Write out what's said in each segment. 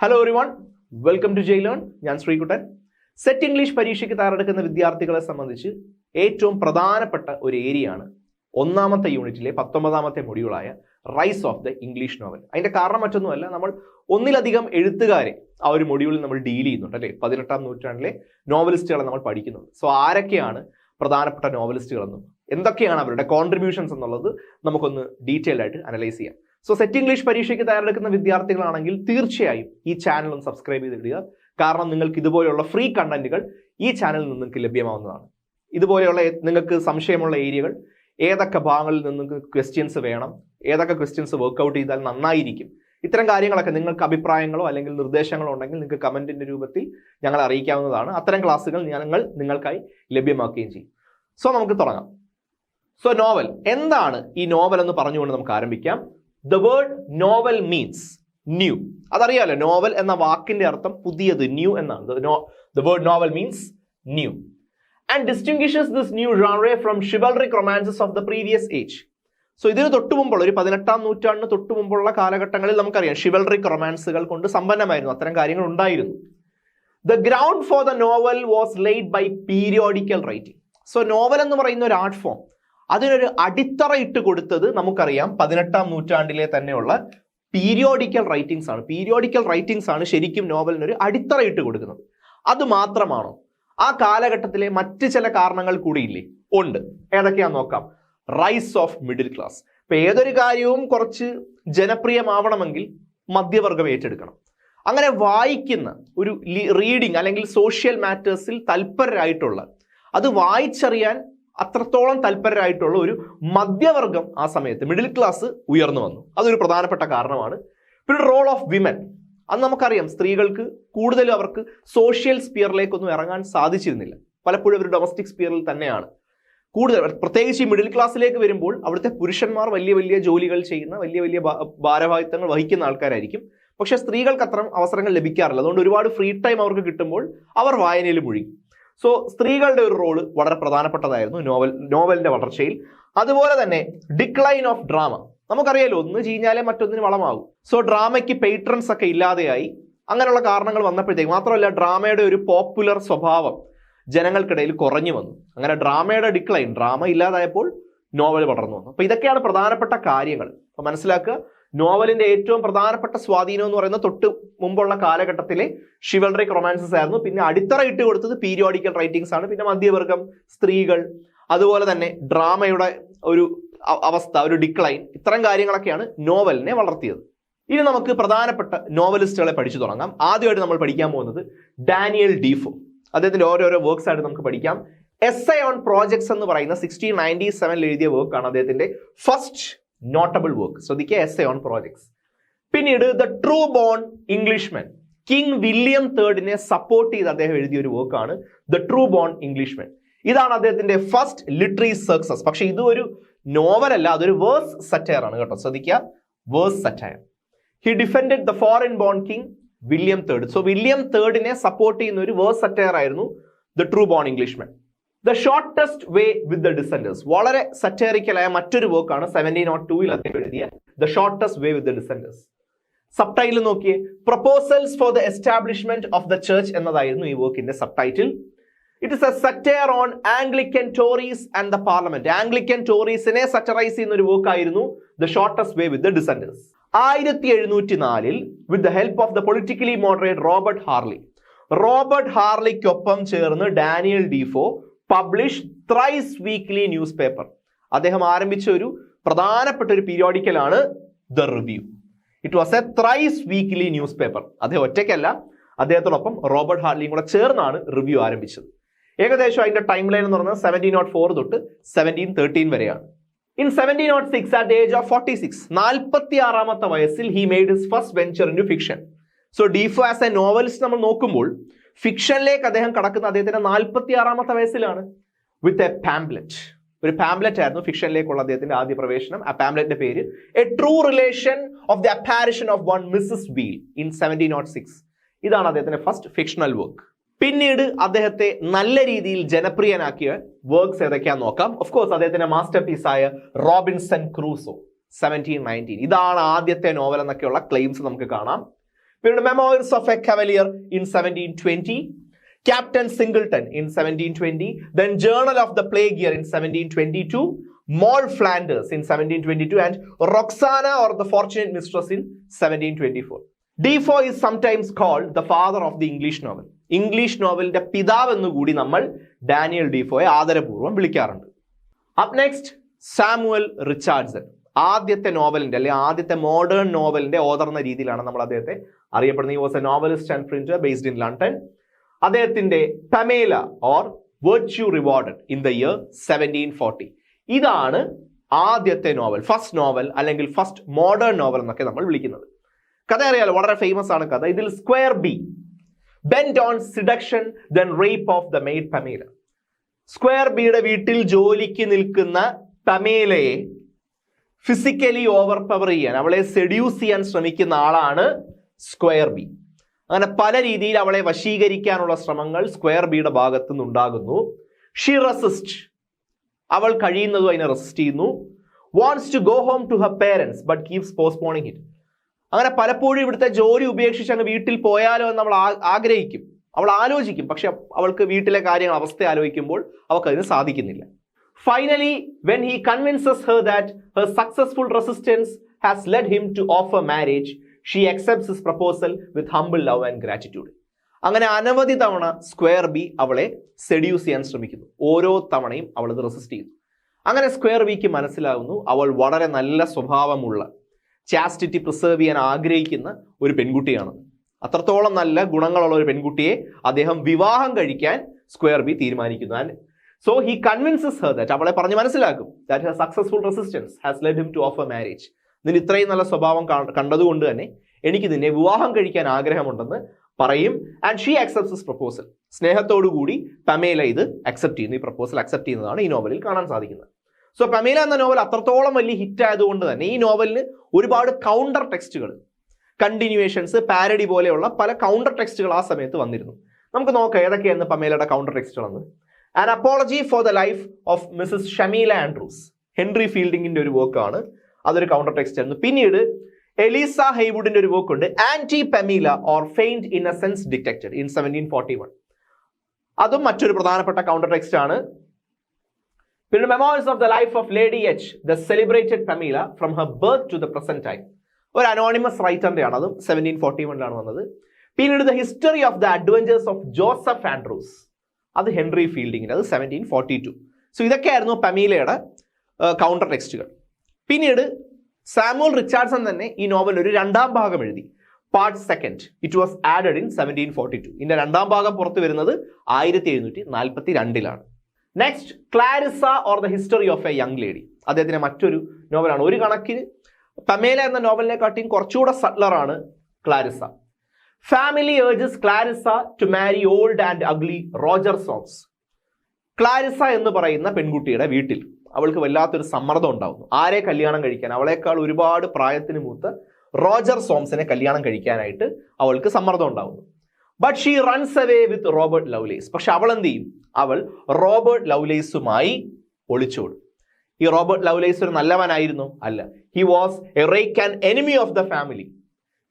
Hello everyone welcome to ജയിലേൺ ഞാൻ Sreekuttan. Set English പരീക്ഷയ്ക്ക് തയ്യാറെടുക്കുന്ന വിദ്യാർത്ഥികളെ സംബന്ധിച്ച് ഏറ്റവും പ്രധാനപ്പെട്ട ഒരു ഏരിയയാണ് ഒന്നാമത്തെ യൂണിറ്റിലെ പത്തൊമ്പതാമത്തെ മൊഡ്യൂളായ rise of the English novel അതിന്റെ കാരണം മറ്റൊന്നുമല്ല നമ്മൾ ഒന്നിലധികം എഴുത്തുകാരെ ആ ഒരു മൊഡ്യൂളിൽ നമ്മൾ ഡീൽ ചെയ്യുന്നുണ്ട് അല്ലേ? പതിനെട്ടാം നൂറ്റാണ്ടിലെ നോവലിസ്റ്റുകളെ നമ്മൾ പഠിക്കുന്നുണ്ട്. സോ ആരൊക്കെയാണ് പ്രധാനപ്പെട്ട നോവലിസ്റ്റുകളെന്നും എന്തൊക്കെയാണ് അവരുടെ കോൺട്രിബ്യൂഷൻസ് എന്നുള്ളത് നമുക്കൊന്ന് ഡീറ്റെയിൽ ആയിട്ട് അനലൈസ് ചെയ്യാം. സോ സെറ്റ് ഇംഗ്ലീഷ് പരീക്ഷയ്ക്ക് തയ്യാറെടുക്കുന്ന വിദ്യാർത്ഥികളാണെങ്കിൽ തീർച്ചയായും ഈ ചാനൽ ഒന്ന് സബ്സ്ക്രൈബ് ചെയ്തിടുക. കാരണം നിങ്ങൾക്ക് ഇതുപോലെയുള്ള ഫ്രീ കണ്ടന്റുകൾ ഈ ചാനലിൽ നിന്ന് നിങ്ങൾക്ക് ലഭ്യമാവുന്നതാണ്. ഇതുപോലെയുള്ള നിങ്ങൾക്ക് സംശയമുള്ള ഏരിയകൾ ഏതൊക്കെ ഭാഗങ്ങളിൽ നിങ്ങൾക്ക് ക്വസ്റ്റ്യൻസ് വേണം ഏതൊക്കെ ക്വസ്റ്റ്യൻസ് വർക്കൗട്ട് ചെയ്താൽ നന്നായിരിക്കും ഇത്തരം കാര്യങ്ങളൊക്കെ നിങ്ങൾക്ക് അഭിപ്രായങ്ങളോ അല്ലെങ്കിൽ നിർദ്ദേശങ്ങളോ ഉണ്ടെങ്കിൽ നിങ്ങൾക്ക് കമന്റിന്റെ രൂപത്തിൽ ഞങ്ങൾ അറിയിക്കാവുന്നതാണ്. അത്തരം ക്ലാസ്സുകൾ ഞങ്ങൾ നിങ്ങൾക്കായി ലഭ്യമാക്കുകയും ചെയ്യും. സോ നമുക്ക് തുടങ്ങാം. സോ നോവൽ എന്താണ് ഈ നോവൽ എന്ന് പറഞ്ഞുകൊണ്ട് നമുക്ക് ആരംഭിക്കാം? The word novel means new അതറിയാലോ novel എന്ന വാക്കിന്റെ അർത്ഥം പുതിയത് ന്യൂ എന്നാണ്. The word novel means new and distinguishes this new genre from chivalric romances of the previous age so ഇതിന് തൊട്ടു മുമ്പുള്ള ഒരു പതിനെട്ടാം നൂറ്റാണ്ടിന് തൊട്ടു മുമ്പുള്ള കാലഘട്ടങ്ങളിൽ നമുക്കറിയാം ഷിബൽറിക് റൊമാൻസുകൾ കൊണ്ട് സമ്പന്നമായിരുന്നു. അത്തരം കാര്യങ്ങൾ ഉണ്ടായിരുന്നു. The ground for the novel was laid by periodical writing so novel എന്ന് പറയുന്ന ഒരു ആർട്ട് ഫോം അതിനൊരു അടിത്തറ ഇട്ട് കൊടുത്തത് നമുക്കറിയാം പതിനെട്ടാം നൂറ്റാണ്ടിലെ തന്നെയുള്ള പീരിയോഡിക്കൽ റൈറ്റിംഗ്സ് ആണ്. പീരിയോഡിക്കൽ റൈറ്റിംഗ്സ് ആണ് ശരിക്കും നോവലിനൊരു അടിത്തറ ഇട്ട് കൊടുക്കുന്നത്. അത് മാത്രമാണോ? ആ കാലഘട്ടത്തിലെ മറ്റ് ചില കാരണങ്ങൾ കൂടിയില്ലേ ഉണ്ട്. ഏതൊക്കെയാന്ന് നോക്കാം. റൈസ് ഓഫ് മിഡിൽ ക്ലാസ് ഇപ്പൊ ഏതൊരു കാര്യവും കുറച്ച് ജനപ്രിയമാവണമെങ്കിൽ മധ്യവർഗം ഏറ്റെടുക്കണം. അങ്ങനെ വായിക്കുന്ന ഒരു റീഡിങ് അല്ലെങ്കിൽ സോഷ്യൽ മാറ്റേഴ്സിൽ തൽപരരായിട്ടുള്ള അത് വായിച്ചറിയാൻ അത്രത്തോളം തൽപരരായിട്ടുള്ള ഒരു മധ്യവർഗം ആ സമയത്ത് മിഡിൽ ക്ലാസ് ഉയർന്നു വന്നു. അതൊരു പ്രധാനപ്പെട്ട കാരണമാണ്. പിന്നെ റോൾ ഓഫ് വിമൻ അന്ന് നമുക്കറിയാം സ്ത്രീകൾക്ക് കൂടുതലും അവർക്ക് സോഷ്യൽ സ്പിയറിലേക്കൊന്നും ഇറങ്ങാൻ സാധിച്ചിരുന്നില്ല. പലപ്പോഴും അവർ ഡൊമസ്റ്റിക് സ്പിയറിൽ തന്നെയാണ്. കൂടുതൽ പ്രത്യേകിച്ച് ഈ മിഡിൽ ക്ലാസ്സിലേക്ക് വരുമ്പോൾ അവിടുത്തെ പുരുഷന്മാർ വലിയ വലിയ ജോലികൾ ചെയ്യുന്ന വലിയ വലിയ ഭാരവാഹിത്വങ്ങൾ വഹിക്കുന്ന ആൾക്കാരായിരിക്കും. പക്ഷെ സ്ത്രീകൾക്ക് അത്തരം അവസരങ്ങൾ ലഭിക്കാറില്ല. അതുകൊണ്ട് ഒരുപാട് ഫ്രീ ടൈം അവർക്ക് കിട്ടുമ്പോൾ അവർ വായനയിൽ മുഴുകി. സോ സ്ത്രീകളുടെ ഒരു റോൾ വളരെ പ്രധാനപ്പെട്ടതായിരുന്നു നോവൽ നോവലിന്റെ വളർച്ചയിൽ. അതുപോലെ തന്നെ ഡിക്ലൈൻ ഓഫ് ഡ്രാമ നമുക്കറിയാലോ ഒന്ന് ചീഞ്ഞാലേ മറ്റൊന്നിന് വളമാകും സോ ഡ്രാമയ്ക്ക് പേട്രൻസ് ഒക്കെ ഇല്ലാതെയായി അങ്ങനെയുള്ള കാരണങ്ങൾ വന്നപ്പോഴത്തേക്ക് മാത്രമല്ല ഡ്രാമയുടെ ഒരു പോപ്പുലർ സ്വഭാവം ജനങ്ങൾക്കിടയിൽ കുറഞ്ഞു വന്നു. അങ്ങനെ ഡ്രാമയുടെ ഡിക്ലൈൻ ഡ്രാമ ഇല്ലാതായപ്പോൾ നോവൽ വളർന്നു വന്നു. അപ്പൊ ഇതൊക്കെയാണ് പ്രധാനപ്പെട്ട കാര്യങ്ങൾ. അപ്പൊ മനസ്സിലാക്കുക നോവലിന്റെ ഏറ്റവും പ്രധാനപ്പെട്ട സ്വാധീനം എന്ന് പറയുന്നത് തൊട്ട് മുമ്പുള്ള കാലഘട്ടത്തിലെ ഷിവൽറിക് റൊമാൻസസ് ആയിരുന്നു. പിന്നെ അടിത്തറ ഇട്ട് കൊടുത്തത് പീരിയോഡിക്കൽ റൈറ്റിംഗ്സ് ആണ്. പിന്നെ മധ്യവർഗം സ്ത്രീകൾ അതുപോലെ തന്നെ ഡ്രാമയുടെ ഒരു അവസ്ഥ ഒരു ഡിക്ലൈൻ ഇത്തരം കാര്യങ്ങളൊക്കെയാണ് നോവലിനെ വളർത്തിയത്. ഇനി നമുക്ക് പ്രധാനപ്പെട്ട നോവലിസ്റ്റുകളെ പഠിച്ചു തുടങ്ങാം. ആദ്യമായിട്ട് നമ്മൾ പഠിക്കാൻ പോകുന്നത് ഡാനിയൽ ഡീഫോ. അദ്ദേഹത്തിന്റെ ഓരോരോ വർക്ക്സ് ആയിട്ട് നമുക്ക് പഠിക്കാം. എസ് ഐ ഓൺ പ്രോജക്ട്സ് എന്ന് പറയുന്ന സിക്സ്റ്റീൻ നയന്റി സെവനിൽ എഴുതിയ വർക്കാണ് അദ്ദേഹത്തിന്റെ ഫസ്റ്റ് നോട്ടബിൾ വർക്ക് ശ്രദ്ധിക്കുക എസ് എ ഓൺ പ്രോജക്ട്സ് പിന്നീട് the true born Englishman king William തേർഡിനെ support ചെയ്ത് അദ്ദേഹം എഴുതിയ ഒരു വർക്കാണ് ദ ട്രൂ ബോൺ ഇംഗ്ലീഷ്മൻ ഇതാണ് അദ്ദേഹത്തിന്റെ ഫസ്റ്റ് ലിറ്ററി സക്സസ് പക്ഷെ ഇത് ഒരു നോവലല്ല അതൊരു വേഴ്സ് സറ്റയർ ആണ് കേട്ടോ. ശ്രദ്ധിക്കുക verse satire he defended the foreign born king William third so William തേർഡിനെ support ചെയ്യുന്ന ഒരു വേഴ്സ് സറ്റയർ ആയിരുന്നു the true born Englishman the shortest way with the dissenters വളരെ സറ്റേറിക്കലായ മറ്റൊരു വർക്കാണ് സെവന്റീൻ നോട്ട് ടൂയിൽ അദ്ദേഹം എഴുതിയ the shortest way with the dissenters subtitle നോക്കിയേ. Proposals for the establishment of the church എന്നതായിരുന്നു ഈ വർക്കിന്റെ subtitle it is a satire on Anglican Tories and the parliament Anglican ടോറീസിനെ satirise ചെയ്യുന്ന ഒരു വർക്ക് ആയിരുന്നു the shortest way with the dissenters ആയിരത്തി എഴുന്നൂറ്റി നാലിൽ with the help of the politically moderate Robert Harley Robert ഹാർലിക്കൊപ്പം ചേർന്ന് Daniel Defoe publish thrice weekly newspaper അദ്ദേഹം ആരംഭിച്ച ഒരു പ്രധാനപ്പെട്ട ഒരു പീരിയോഡിക്കലാണ് the review it was a thrice weekly newspaper അദ്ദേഹം ഒറ്റയ്ക്കല്ല അദ്ദേഹത്തോടൊപ്പം റോബർട്ട് ഹാർലിയും കൂടെ ചേർന്നാണ് റിവ്യൂ ആരംഭിച്ചത്. ഏകദേശം അതിന്റെ ടൈം ലൈൻ എന്ന് പറഞ്ഞാൽ സെവന്റീൻ നോട്ട് ഫോർ തൊട്ട് സെവന്റീൻ തേർട്ടീൻ വരെയാണ്. In seventeen nought six at age of forty six നാൽപ്പത്തി ആറാമത്തെ വയസ്സിൽ he made his first venture into fiction so Defoe as a novelist നമ്മൾ നോക്കുമ്പോൾ ഫിക്ഷനിലേക്ക് അദ്ദേഹം കടക്കുന്ന അദ്ദേഹത്തിന്റെ നാൽപ്പത്തി ആറാമത്തെ വയസ്സിലാണ് വിത്ത് എ പാംപ്ലെറ്റ് ഒരു പാംപ്ലെറ്റ് ആയിരുന്നു ഫിക്ഷനിലേക്കുള്ള അദ്ദേഹത്തിന്റെ ആദ്യ പ്രവേശനം. ആ പാംപ്ലെറ്റിന്റെ പേര് a true relation of the apparition of one Mrs Veal in seventeen nought six ഇതാണ് അദ്ദേഹത്തിന്റെ ഫസ്റ്റ് ഫിക്ഷണൽ വർക്ക് പിന്നീട് അദ്ദേഹത്തെ നല്ല രീതിയിൽ ജനപ്രിയനാക്കിയ വർക്ക്സ് ഏതൊക്കെയാന്ന് നോക്കാം. ഓഫ് കോഴ്സ് അദ്ദേഹത്തിന്റെ മാസ്റ്റർ പീസായ റോബിൻസൺ ക്രൂസോ സെവന്റീൻ നയന്റീൻ ഇതാണ് ആദ്യത്തെ നോവൽ എന്നൊക്കെയുള്ള ക്ലെയിംസ് നമുക്ക് കാണാം. പിന്നീട് memoirs of a cavalier in seventeen twenty captain Singleton in seventeen twenty then journal of the plague year in seventeen twenty two Moll Flanders in seventeen twenty two and Roxana or the fortunate mistress in seventeen twenty four Defoe is sometimes called the father of the English novel English നോവലിന്റെ പിതാവ് എന്നുകൂടി നമ്മൾ Daniel ഡിഫോയെ ആദരപൂർവം വിളിക്കാറുണ്ട്. Up next Samuel Richardson ആദ്യത്തെ നോവലിന്റെ അല്ലെങ്കിൽ ആദ്യത്തെ modern നോവലിന്റെ ഓതർ എന്ന രീതിയിലാണ് നമ്മൾ അദ്ദേഹത്തെ അറിയപ്പെടുന്നത്. He was a novelist and printer based in London അദ്ദേഹത്തിന്റെ Pamela or virtue rewarded in the year seventeen forty ഇതാണ് ആദ്യത്തെ നോവൽ ഫസ്റ്റ് നോവൽ അല്ലെങ്കിൽ ഫസ്റ്റ് മോഡേൺ നോവൽ എന്നൊക്കെ നമ്മൾ വിളിക്കുന്നത്. കഥ അറിയാലോ വളരെ ഫേമസ് ആണ് കഥ. ഇതിൽ squire B bent on seduction then rape of the maid Pamela squire ബിയുടെ വീട്ടിൽ ജോലിക്ക് നിൽക്കുന്ന പമേലയെ ഫിസിക്കലി ഓവർ പവർ ചെയ്യാൻ അവളെ സെഡ്യൂസ് ചെയ്യാൻ ശ്രമിക്കുന്ന ആളാണ് സ്ക്വയർ ബി അങ്ങനെ പല രീതിയിൽ അവളെ വശീകരിക്കാനുള്ള ശ്രമങ്ങൾ സ്ക്വയർ ബിയുടെ ഭാഗത്തു നിന്നുണ്ടാകുന്നു ഷി റെസിസ്റ്റ് അവൾ കഴിയുന്നതും അതിനെ റെസിസ്റ്റ് ചെയ്യുന്നു. Wants to go home to her parents but keeps postponing it അങ്ങനെ പലപ്പോഴും ഇവിടുത്തെ ജോലി ഉപേക്ഷിച്ച് അങ്ങ് വീട്ടിൽ പോയാലോ എന്ന് നമ്മൾ ആഗ്രഹിക്കും. അവൾ ആലോചിക്കും. പക്ഷെ അവൾക്ക് വീട്ടിലെ കാര്യങ്ങൾ അവസ്ഥ ആലോചിക്കുമ്പോൾ അവൾക്ക് അതിന് സാധിക്കുന്നില്ല. Finally when he convinces her that her successful resistance has led him to offer marriage, she accepts his proposal with humble love and gratitude. അങ്ങനെ അനവധി തവണ സ്ക്വയർ ബി അവളെ സെഡ്യൂസ് ചെയ്യാൻ ശ്രമിക്കുന്നു. ഓരോ തവണയും അവൾ അത് റെസിസ്റ്റ് ചെയ്യുന്നു. അങ്ങനെ സ്ക്വയർ ബിക്ക് മനസ്സിലാകുന്നു അവൾ വളരെ നല്ല സ്വഭാവമുള്ള ചാസ്റ്റിറ്റി പ്രിസേർവ് ചെയ്യാൻ ആഗ്രഹിക്കുന്ന ഒരു പെൺകുട്ടിയാണ്. അത്രത്തോളം നല്ല ഗുണങ്ങളുള്ള ഒരു പെൺകുട്ടിയെ അദ്ദേഹം വിവാഹം കഴിക്കാൻ സ്ക്വയർ ബി തീരുമാനിക്കുന്നു. And so he convinces her that അവളെ പറഞ്ഞ് മനസ്സിലാക്കും. That her successful resistance has led him to offer marriage നിന് ഇത്രയും നല്ല സ്വഭാവം കണ്ടതുകൊണ്ട് തന്നെ എനിക്ക് നിന്നെ വിവാഹം കഴിക്കാൻ ആഗ്രഹമുണ്ടെന്ന് പറയും. ആൻഡ് ഷീ അക്സെപ്റ്റ്സ് പ്രപ്പോസൽ സ്നേഹത്തോടു കൂടി പമേല ഇത് അക്സെപ്റ്റ് ചെയ്യുന്നു. ഈ പ്രപ്പോസൽ അക്സെപ്റ്റ് ചെയ്യുന്നതാണ് ഈ നോവലിൽ കാണാൻ സാധിക്കുന്നത്. സോ പമേല എന്ന നോവൽ അത്രത്തോളം വലിയ ഹിറ്റ് ആയതുകൊണ്ട് തന്നെ ഈ നോവലിന് ഒരുപാട് കൗണ്ടർ ടെക്സ്റ്റുകൾ കണ്ടിന്യൂവേഷൻസ് പാരഡി പോലെയുള്ള പല കൗണ്ടർ ടെക്സ്റ്റുകൾ ആ സമയത്ത് വന്നിരുന്നു. നമുക്ക് നോക്കാം ഏതൊക്കെയാണ് പമേലയുടെ counter ടെക്സ്റ്റുകളെന്ന് an apology for the life of Mrs Shamela Andrews Henry ഫീൽഡിങ്ങിന്റെ ഒരു വർക്കാണ് അതൊരു കൗണ്ടർ ടെക്സ്റ്റ് ആയിരുന്നു. പിന്നീട് എലീസ ഹെയ്വുഡിന്റെ ഒരു വർക്ക് ഉണ്ട്. Anti Pamela or feigned innocence detected in seventeen forty one അതും മറ്റൊരു പ്രധാനപ്പെട്ട കൗണ്ടർ ടെക്സ്റ്റ് ആണ്. പിന്നെ memoirs of the life of lady H the celebrated Pamela from her birth to the present time ഒരു anonymous റൈറ്ററിന്റെ ആണ് അതും സെവന്റീൻ ഫോർട്ടി വണ്ണിലാണ് വന്നത്. പിന്നീട് the history of the adventures of Joseph Andrews അത് ഹെൻറി ഫീൽഡിങ്ങിന്റെ അത് സെവന്റീൻ ഫോർട്ടി ടു സോ ഇതൊക്കെയായിരുന്നു പമീലയുടെ കൗണ്ടർ ടെക്സ്റ്റുകൾ പിന്നീട് സാമുവൽ റിച്ചാർഡ്സൺ തന്നെ ഈ നോവൽ ഒരു രണ്ടാം ഭാഗം എഴുതി. Part second it was added in seventeen forty two ഇതിന്റെ രണ്ടാം ഭാഗം പുറത്തു വരുന്നത് ആയിരത്തി എഴുന്നൂറ്റി നാൽപ്പത്തി രണ്ടിലാണ് next Clarissa or the history of a young lady അദ്ദേഹത്തിന്റെ മറ്റൊരു നോവലാണ് ഒരു കണക്കിന് പമേല എന്ന നോവലിനെക്കാട്ടിയും കുറച്ചുകൂടെ സട്ട്ലറാണ് Clarissa family urges Clarissa to marry old and ugly Roger Solmes Clarissa എന്ന് പറയുന്ന പെൺകുട്ടിയുടെ വീട്ടിൽ അവൾക്ക് വല്ലാത്തൊരു സമ്മർദ്ദം ഉണ്ടാവുന്നു. ആരെ കല്യാണം കഴിക്കാൻ? അവളെക്കാൾ ഒരുപാട് പ്രായത്തിന് മൂത്ത് റോജർ സോംസിനെ കല്യാണം കഴിക്കാനായിട്ട് അവൾക്ക് സമ്മർദ്ദം ഉണ്ടാവുന്നു. But she runs away with Robert Lovelace പക്ഷെ അവൾ എന്ത് ചെയ്യും? അവൾ റോബർട്ട് ലവ്ലേസുമായി ഒളിച്ചോടും ഈ റോബർട്ട് ലവ്ലേസ് ഒരു നല്ലവനായിരുന്നു? അല്ല. He was a rake and enemy of the family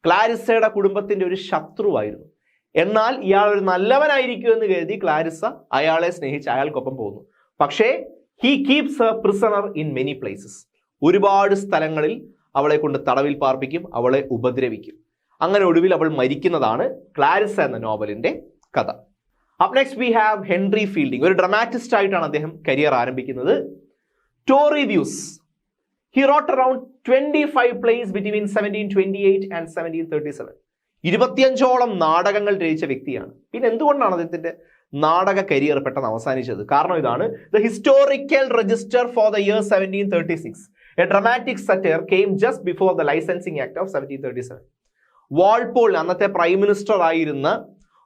ക്ലാരിസയുടെ കുടുംബത്തിന്റെ ഒരു ശത്രുവായിരുന്നു. എന്നാൽ ഇയാൾ ഒരു നല്ലവനായിരിക്കും എന്ന് കരുതി ക്ലാരിസ അയാളെ സ്നേഹിച്ച് അയാൾക്കൊപ്പം പോകുന്നു. പക്ഷേ he keeps a prisoner in many places ഒരുപാട് സ്ഥലങ്ങളിൽ അവളെ കൊണ്ട് തടവിൽ പാർപ്പിക്കും അവളെ ഉപദ്രവിക്കും. അങ്ങനെ ഒടുവിൽ അവൾ മരിക്കുന്നതാണ് ക്ലാരിസ എന്ന നോവലിന്റെ കഥ. Up next we have Henry Fielding ഒരു ഡ്രമാറ്റിസ്റ്റ് ആയിട്ടാണ് അദ്ദേഹം കരിയർ ആരംഭിക്കുന്നത്. Tory views he wrote around twenty five plays between seventeen twenty eight and seventeen thirty seven ഇരുപത്തിയഞ്ചോളം നാടകങ്ങൾ രചിച്ച വ്യക്തിയാണ്. പിന്നെ എന്തുകൊണ്ടാണ് അദ്ദേഹത്തിന്റെ നാടക കരിയർ പെട്ടെന്ന് അവസാനിച്ചത്? കാരണം ഇതാണ് the historical register for the year seventeen thirty six a dramatic satire came just before the licensing act of seventeen thirty seven Walpole അന്നത്തെ പ്രൈം മിനിസ്റ്റർ ആയിരുന്ന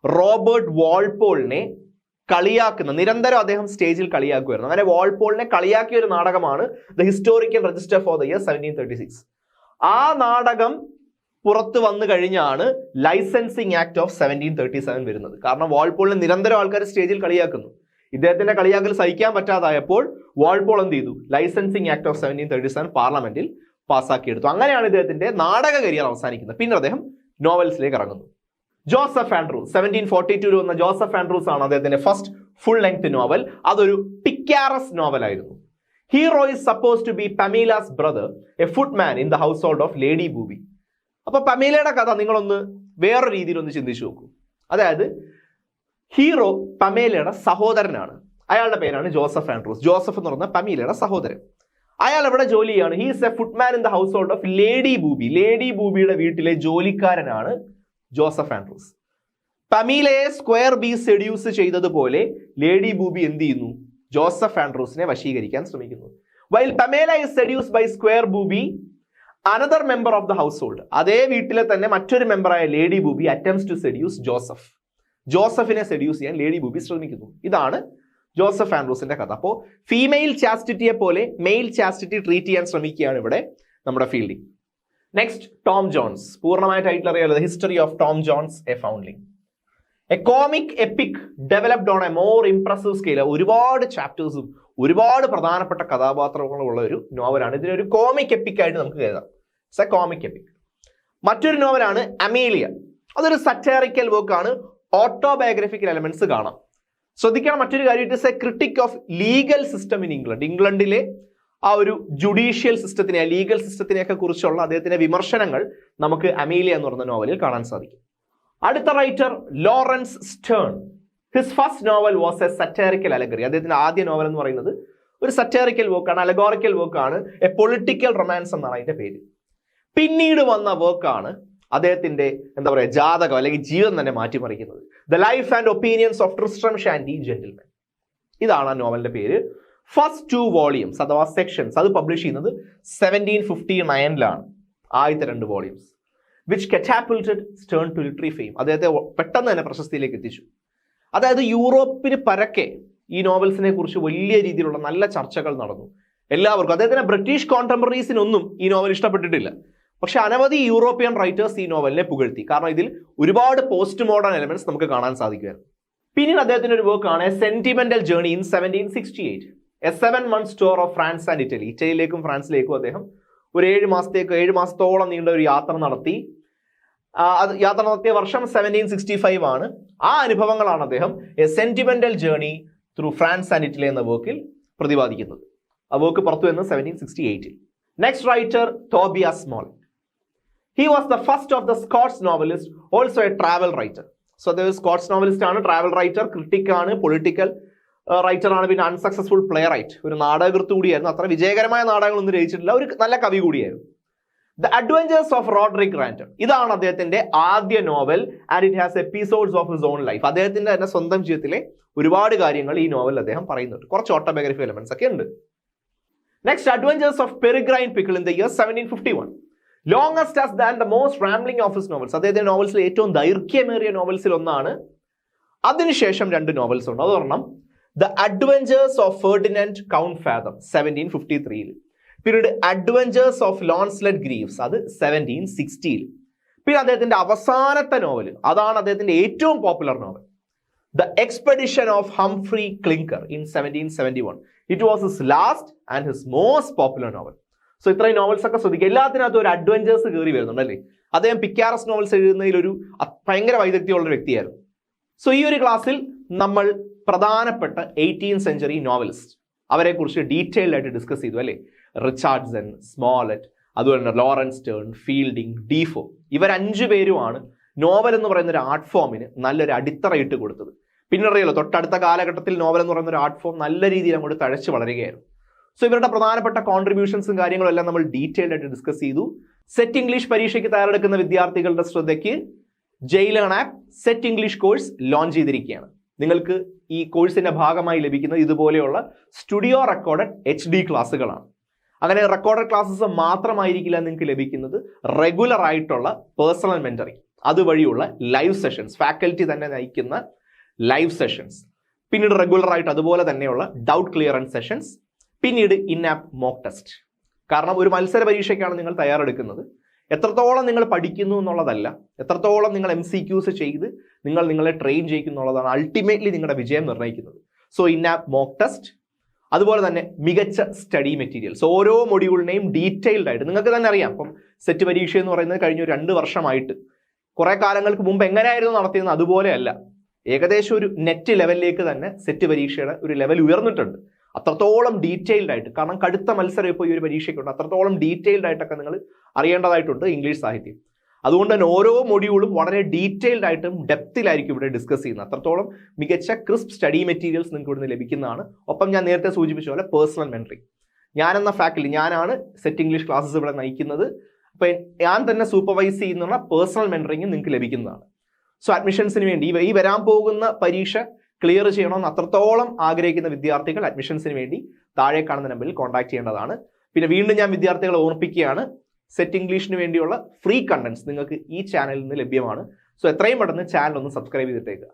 റോബർട്ട് വാൾപോളിനെ കളിയാക്കുന്ന നിരന്തരം അദ്ദേഹം സ്റ്റേജിൽ കളിയാക്കുമായിരുന്നു അങ്ങനെ വാൾപോളിനെ കളിയാക്കിയ ഒരു നാടകമാണ് the historical register for the year seventeen thirty six ആ നാടകം പുറത്തു വന്നു കഴിഞ്ഞാണ് licensing act of seventeen thirty seven വരുന്നത്. കാരണം വാൾപോളിനെ നിരന്തരം ആൾക്കാർ സ്റ്റേജിൽ കളിയാക്കുന്നു. ഇദ്ദേഹത്തിന്റെ കളിയാക്കൽ സഹിക്കാൻ പറ്റാതായപ്പോൾ വാൾപോൾ എന്ത് ചെയ്തു? Licensing act of seventeen thirty seven പാർലമെന്റിൽ പാസ്സാക്കിയെടുത്തു. അങ്ങനെയാണ് ഇദ്ദേഹത്തിന്റെ നാടക കരിയർ അവസാനിക്കുന്നത്. പിന്നെ അദ്ദേഹം നോവൽസിലേക്ക് ഇറങ്ങുന്നു. Joseph Andrews seventeen forty two വന്ന ജോസഫ് ആൻഡ്രൂസ് ആണ് അദ്ദേഹത്തിന്റെ ഫസ്റ്റ് ഫുൾ ലെങ്ത് നോവൽ അതൊരു picaresque നോവലായിരുന്നു hero is supposed to be Pamela's brother a footman in the household of Lady Booby അപ്പൊ പമീലയുടെ കഥ നിങ്ങളൊന്ന് വേറെ രീതിയിൽ ഒന്ന് ചിന്തിച്ചു നോക്കൂ. അതായത് ഹീറോ പമേലയുടെ സഹോദരനാണ്. അയാളുടെ പേരാണ് ജോസഫ് ആൻഡ്രൂസ്. ജോസഫ് എന്ന് പറഞ്ഞ പമീലയുടെ സഹോദരൻ. അയാൾ എവിടെ ജോലി ചെയ്യാണ് he's a footman in the household of Lady Booby Lady ബൂബിയുടെ വീട്ടിലെ ജോലിക്കാരനാണ് ജോസഫ് ആൻഡ്രൂസ്. പമീലയെ സ്ക്വയർ ബി സെഡ്യൂസ് ചെയ്തതുപോലെ ലേഡി ബൂബി എന്ത് ചെയ്യുന്നു? ജോസഫ് ആൻഡ്രൂസിനെ വശീകരിക്കാൻ ശ്രമിക്കുന്നു. While Pamela is seduce by Squire Booby another member of the household അതേ വീട്ടിലെ തന്നെ മറ്റൊരു മെമ്പറായ Lady Booby attempts to seduce Joseph. ജോസഫിനെ സെഡ്യൂസ് ചെയ്യാൻ ലേഡി ബൂബി ശ്രമിക്കുന്നു. ഇതാണ് ജോസഫ് ആൻഡ്രൂസിന്റെ കഥ. അപ്പോൾ ഫീമെയിൽ ചാസ്റ്റിറ്റിയെ പോലെ മെയിൽ ചാസ്റ്റിറ്റി ട്രീറ്റ് ചെയ്യാൻ ശ്രമിക്കുകയാണ് ഇവിടെ നമ്മുടെ ഫീൽഡിംഗ് നെക്സ്റ്റ് ടോം ജോൺസ് പൂർണമായ ടൈറ്റിൽ അറിയാലോ history of Tom Jones a foundling a comic epic developed on a more impressive scale ഒരുപാട് ചാപ്റ്റേഴ്സും ഒരുപാട് പ്രധാനപ്പെട്ട കഥാപാത്രങ്ങളും ഉള്ള ഒരു നോവലാണ് ഇതിനൊരു കോമിക് എപ്പിക് ആയിട്ട് നമുക്ക് കരുതാം ഇറ്റ്സ് എ കോമിക് എപ്പിക് മറ്റൊരു നോവലാണ് അമീലിയ അതൊരു സറ്റാറിക്കൽ വർക്കാണ് ഓട്ടോബയോഗ്രഫിക്കൽ എലമെന്റ്സ് കാണാം. ശ്രദ്ധിക്കണം മറ്റൊരു കാര്യം it is a critic of legal system in England ഇംഗ്ലണ്ടിലെ ആ ഒരു ജുഡീഷ്യൽ സിസ്റ്റത്തിനെ ലീഗൽ സിസ്റ്റത്തിനെയൊക്കെ കുറിച്ചുള്ള അദ്ദേഹത്തിന്റെ വിമർശനങ്ങൾ നമുക്ക് അമീലിയ എന്ന് പറഞ്ഞ നോവലിൽ കാണാൻ സാധിക്കും. അടുത്ത writer Laurence Sterne his first novel was a satirical allegory അദ്ദേഹത്തിന്റെ ആദ്യ നോവൽ എന്ന് പറയുന്നത് ഒരു സറ്റാറിക്കൽ വർക്കാണ് അലഗോറിക്കൽ വർക്കാണ് എ പൊളിറ്റിക്കൽ റൊമാൻസ് എന്നാണ് അതിന്റെ പേര്. പിന്നീട് വന്ന വർക്കാണ് അദ്ദേഹത്തിന്റെ എന്താ പറയുക ജാതകം അല്ലെങ്കിൽ ജീവിതം തന്നെ മാറ്റിമറിക്കുന്നത്. The life and opinions of Tristram Shandy gentleman ഇതാണ് ആ നോവലിന്റെ പേര്. ഫസ്റ്റ് ടു വോളിയംസ് അഥവാ സെക്ഷൻസ് അത് പബ്ലിഷ് ചെയ്യുന്നത് സെവന്റീൻ ഫിഫ്റ്റി നയനിലാണ് ആദ്യത്തെ രണ്ട് volumes which catapulted Sterne to literary fame അദ്ദേഹത്തെ പെട്ടെന്ന് തന്നെ പ്രശസ്തിയിലേക്ക് എത്തിച്ചു. അതായത് യൂറോപ്പിന് പരക്കെ ഈ നോവൽസിനെ കുറിച്ച് വലിയ രീതിയിലുള്ള നല്ല ചർച്ചകൾ നടന്നു. എല്ലാവർക്കും അദ്ദേഹത്തിന് ബ്രിട്ടീഷ് കോണ്ടംപററീസിനൊന്നും ഈ നോവൽ ഇഷ്ടപ്പെട്ടിട്ടില്ല. പക്ഷെ അനവധി യൂറോപ്യൻ റൈറ്റേഴ്സ് ഈ നോവലിനെ പുകഴ്ത്തി. കാരണം ഇതിൽ ഒരുപാട് പോസ്റ്റ് മോഡേൺ എലമെന്റ്സ് നമുക്ക് കാണാൻ സാധിക്കുമായിരുന്നു പിന്നീട് അദ്ദേഹത്തിന്റെ ഒരു വർക്കാണ് sentimental journey in seventeen sixty eight a seven months tour of France and Italy ഇറ്റലിയിലേക്കും ഫ്രാൻസിലേക്കും അദ്ദേഹം ഒരു ഏഴ് മാസത്തേക്ക് ഏഴ് മാസത്തോളം നീണ്ട ഒരു യാത്ര നടത്തി. അത് യാത്ര നടത്തിയ വർഷം സെവന്റീൻ സിക്സ്റ്റി ഫൈവ് ആണ്. ആ അനുഭവങ്ങളാണ് അദ്ദേഹം a sentimental journey through France and Italy എന്ന വർക്കിൽ പ്രതിപാദിക്കുന്നത്. ആ വർക്ക് പുറത്തു വന്നത് seventeen sixty എയ്റ്റിൽ next writer Tobias Smollett he was the first of the Scots novelist also a travel writer so അദ്ദേഹം സ്കോട്ട്സ് നോവലിസ്റ്റ് ആണ് ട്രാവൽ റൈറ്റർ ക്രിട്ടിക് ആണ് political writer ആണ്. പിന്നെ അൺസക്സസ്ഫുൾ പ്ലേ റൈറ്റ് ഒരു നാടകൃത്ത് കൂടിയായിരുന്നു. അത്ര വിജയകരമായ നാടകങ്ങളൊന്നും രചിച്ചിട്ടില്ല. ഒരു നല്ല കവി കൂടിയായിരുന്നു. The adventures of Roderick Random ഇതാണ് അദ്ദേഹത്തിന്റെ ആദ്യ novel and it has episodes of his own life അദ്ദേഹത്തിന്റെ തന്നെ സ്വന്തം ജീവിതത്തിലെ ഒരുപാട് കാര്യങ്ങൾ ഈ നോവലിൽ അദ്ദേഹം പറയുന്നുണ്ട്. കുറച്ച് ഓട്ടോബയോഗ്രഫി എലമെന്റ്സ് ഒക്കെ ഉണ്ട്. Next adventures of Peregrine Pickle in the year seventeen fifty one longest as than the most rambling of his novels അദ്ദേഹത്തിന്റെ നോവൽസിൽ ഏറ്റവും ദൈർഘ്യമേറിയ നോവൽസിൽ ഒന്നാണ്. അതിനുശേഷം രണ്ട് നോവൽസ് ഉണ്ട്. അത് പറഞ്ഞാൽ the adventures of Ferdinand Count Fathom seventeen fifty ത്രീയിൽ പിന്നീട് അഡ്വഞ്ചേഴ്സ് ഓഫ് ലോൺസ്ലെറ്റ് ഗ്രീവ്സ് അത് സെവന്റീൻ സിക്സ്റ്റിയിൽ പിന്നെ അദ്ദേഹത്തിന്റെ അവസാനത്തെ നോവൽ അതാണ് അദ്ദേഹത്തിന്റെ ഏറ്റവും popular novel the expedition of Humphry Clinker in seventeen seventy one it was his last and his most popular novel so ഇത്രയും നോവൽസ് ഒക്കെ ശ്രദ്ധിക്കുക. എല്ലാത്തിനകത്തും ഒരു അഡ്വഞ്ചേഴ്സ് കയറി വരുന്നുണ്ട് അല്ലേ? അദ്ദേഹം പിക്കാറസ് നോവൽസ് എഴുതുന്നതിൽ ഒരു ഭയങ്കര വൈദഗ്ധ്യമുള്ള വ്യക്തിയായിരുന്നു. സോ ഈ ഒരു ക്ലാസ്സിൽ നമ്മൾ പ്രധാനപ്പെട്ട എയ്റ്റീൻ സെഞ്ചുറി നോവലിസ്റ്റ് അവരെ കുറിച്ച് ഡീറ്റെയിൽഡ് ആയിട്ട് ഡിസ്കസ് ചെയ്തു അല്ലേ? റിച്ചാർഡ്സൺ സ്മോലറ്റ് അതുപോലെ തന്നെ ലോറൻസ് ടേൺ ഫീൽഡിംഗ് ഡീഫോ. ഇവരഞ്ചു പേരുമാണ് നോവൽ എന്ന് പറയുന്ന ഒരു ആർട്ട് ഫോമിന് നല്ലൊരു അടിത്തറയിട്ട് കൊടുത്തത്. പിന്നെ അറിയല്ലോ തൊട്ടടുത്ത കാലഘട്ടത്തിൽ നോവൽ എന്ന് പറയുന്ന ഒരു ആർട്ട് ഫോം നല്ല രീതിയിൽ അങ്ങോട്ട് തഴച്ച് വളരുകയായിരുന്നു. സോ ഇവരുടെ പ്രധാനപ്പെട്ട കോൺട്രിബ്യൂഷൻസും കാര്യങ്ങളും എല്ലാം നമ്മൾ ഡീറ്റെയിൽഡ് ആയിട്ട് ഡിസ്കസ് ചെയ്തു. സെറ്റ് ഇംഗ്ലീഷ് പരീക്ഷയ്ക്ക് തയ്യാറെടുക്കുന്ന വിദ്യാർത്ഥികളുടെ ശ്രദ്ധയ്ക്ക് ജയിലേൺ app SET English course launch ചെയ്തിരിക്കുകയാണ്. നിങ്ങൾക്ക് ഈ കോഴ്സിന്റെ ഭാഗമായി ലഭിക്കുന്നത് ഇതുപോലെയുള്ള സ്റ്റുഡിയോ റെക്കോർഡഡ് എച്ച് ഡി ക്ലാസ്സുകളാണ്. അങ്ങനെ റെക്കോർഡഡ് ക്ലാസ്സസ് മാത്രമായിരിക്കില്ല നിങ്ങൾക്ക് ലഭിക്കുന്നത് റെഗുലർ ആയിട്ടുള്ള പേഴ്സണൽ മെന്ററിങ് അതുവഴിയുള്ള ലൈവ് സെഷൻസ് ഫാക്കൽറ്റി തന്നെ നയിക്കുന്ന ലൈവ് സെഷൻസ് പിന്നീട് റെഗുലർ ആയിട്ട് അതുപോലെ തന്നെയുള്ള ഡൗട്ട് ക്ലിയറൻസ് സെഷൻസ് പിന്നീട് ഇൻ ആപ്പ് മോക്ക് ടെസ്റ്റ്. കാരണം ഒരു മത്സര പരീക്ഷയ്ക്കാണ് നിങ്ങൾ തയ്യാറെടുക്കുന്നത്. എത്രത്തോളം നിങ്ങൾ പഠിക്കുന്നു എന്നുള്ളതല്ല എത്രത്തോളം നിങ്ങൾ എം സി ക്യൂസ് ചെയ്ത് നിങ്ങൾ നിങ്ങളെ ട്രെയിൻ ചെയ്യിക്കുന്നുള്ളതാണ് അൾട്ടിമേറ്റ്ലി നിങ്ങളുടെ വിജയം നിർണയിക്കുന്നത്. So in app mock test അതുപോലെ തന്നെ മികച്ച സ്റ്റഡി മെറ്റീരിയൽസ് ഓരോ മൊഡ്യൂളിനെയും ഡീറ്റെയിൽഡ് ആയിട്ട് നിങ്ങൾക്ക് തന്നെ അറിയാം. ഇപ്പം സെറ്റ് പരീക്ഷ എന്ന് പറയുന്നത് കഴിഞ്ഞ ഒരു രണ്ട് വർഷമായിട്ട്. കുറേ കാലങ്ങൾക്ക് മുമ്പ് എങ്ങനെയായിരുന്നു നടത്തിയെന്ന് അതുപോലെയല്ല ഏകദേശം ഒരു നെറ്റ് ലെവലിലേക്ക് തന്നെ സെറ്റ് പരീക്ഷയുടെ ഒരു ലെവൽ ഉയർന്നിട്ടുണ്ട്. അത്രത്തോളം ഡീറ്റെയിൽഡ് ആയിട്ട് കാരണം കടുത്ത മത്സരം ഇപ്പോൾ ഈ ഒരു പരീക്ഷയ്ക്കുണ്ട്. അത്രത്തോളം ഡീറ്റെയിൽഡ് ആയിട്ടൊക്കെ നിങ്ങൾ അറിയേണ്ടതായിട്ടുണ്ട് ഇംഗ്ലീഷ് സാഹിത്യം. അതുകൊണ്ട് തന്നെ ഓരോ മൊഡ്യൂളും വളരെ ഡീറ്റെയിൽഡ് ആയിട്ടും ഡെപ്തിലായിരിക്കും ഇവിടെ ഡിസ്കസ് ചെയ്യുന്നത്. അത്രത്തോളം മികച്ച ക്രിസ്പ് സ്റ്റഡി മെറ്റീരിയൽസ് നിങ്ങൾക്ക് ഇവിടുന്ന് ലഭിക്കുന്നതാണ്. ഒപ്പം ഞാൻ നേരത്തെ സൂചിപ്പിച്ച പോലെ പേഴ്സണൽ മെന്ററിങ് ഞാനെന്ന ഫാക്കൽറ്റി ഞാനാണ് സെറ്റ് ഇംഗ്ലീഷ് ക്ലാസ്സസ് ഇവിടെ നയിക്കുന്നത്. അപ്പോൾ ഞാൻ തന്നെ സൂപ്പർവൈസ് ചെയ്യുന്ന പേഴ്സണൽ മെന്ററിങ് നിങ്ങൾക്ക് ലഭിക്കുന്നതാണ്. സോ അഡ്മിഷൻസിന് വേണ്ടി ഈ വരാൻ പോകുന്ന പരീക്ഷ ക്ലിയർ ചെയ്യണമെന്ന് അത്രത്തോളം ആഗ്രഹിക്കുന്ന വിദ്യാർത്ഥികൾ അഡ്മിഷൻസിന് വേണ്ടി താഴെ കാണുന്ന നമ്പറിൽ കോൺടാക്ട് ചെയ്യേണ്ടതാണ്. പിന്നെ വീണ്ടും ഞാൻ വിദ്യാർത്ഥികളെ ഓർപ്പിക്കുകയാണ്. സെറ്റ് ഇംഗ്ലീഷിന് വേണ്ടിയുള്ള ഫ്രീ കണ്ടന്റ്സ് നിങ്ങൾക്ക് ഈ ചാനലിൽ നിന്ന് ലഭ്യമാണ്. സോ എത്രയും പെട്ടെന്ന് ചാനൽ ഒന്ന് സബ്സ്ക്രൈബ് ചെയ്തിട്ടേക്കുക